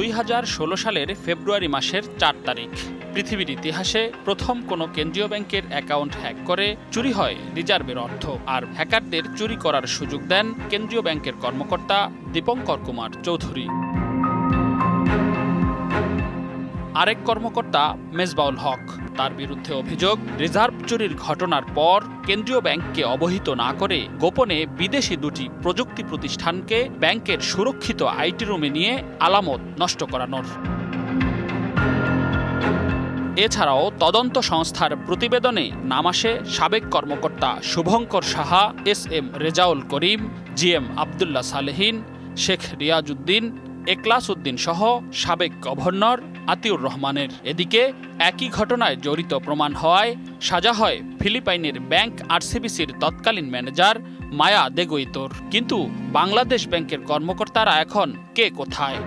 দুই হাজার ষোলো সালের ফেব্রুয়ারি মাসের চার তারিখ। পৃথিবীর ইতিহাসে প্রথম কোনো কেন্দ্রীয় ব্যাংকের অ্যাকাউন্ট হ্যাক করে চুরি হয় রিজার্ভের অর্থ, আর হ্যাকারদের চুরি করার সুযোগ দেন কেন্দ্রীয় ব্যাংকের কর্মকর্তা দীপঙ্কর কুমার চৌধুরী। আরেক কর্মকর্তা মেজবাউল হক। তার বিরুদ্ধে অভিযোগ, রিজার্ভ চুরির ঘটনার পর কেন্দ্রীয় ব্যাংককে অবহিত না করে গোপনে বিদেশি দুটি প্রযুক্তি প্রতিষ্ঠানকে ব্যাংকের সুরক্ষিত আইটি রুমে নিয়ে আলামত নষ্ট করানোর। এছাড়াও তদন্ত সংস্থার প্রতিবেদনে নাম আসে সাবেক কর্মকর্তা Shubhankar Saha, S M Rezaul Karim, G M Abdullah Salehin, Sheikh Riazuddin Eklas Uddin সহ সাবেক গভর্নর আতিউর রহমানের। এদিকে একই ঘটনায় জড়িত প্রমাণ হওয়ায় সাজা হয় ফিলিপাইনের ব্যাংক আরসিবিসির তৎকালীন ম্যানেজার মায়া দেগৈতর। কিন্তু বাংলাদেশ ব্যাংকের কর্মকর্তারা এখন কে কোথায়?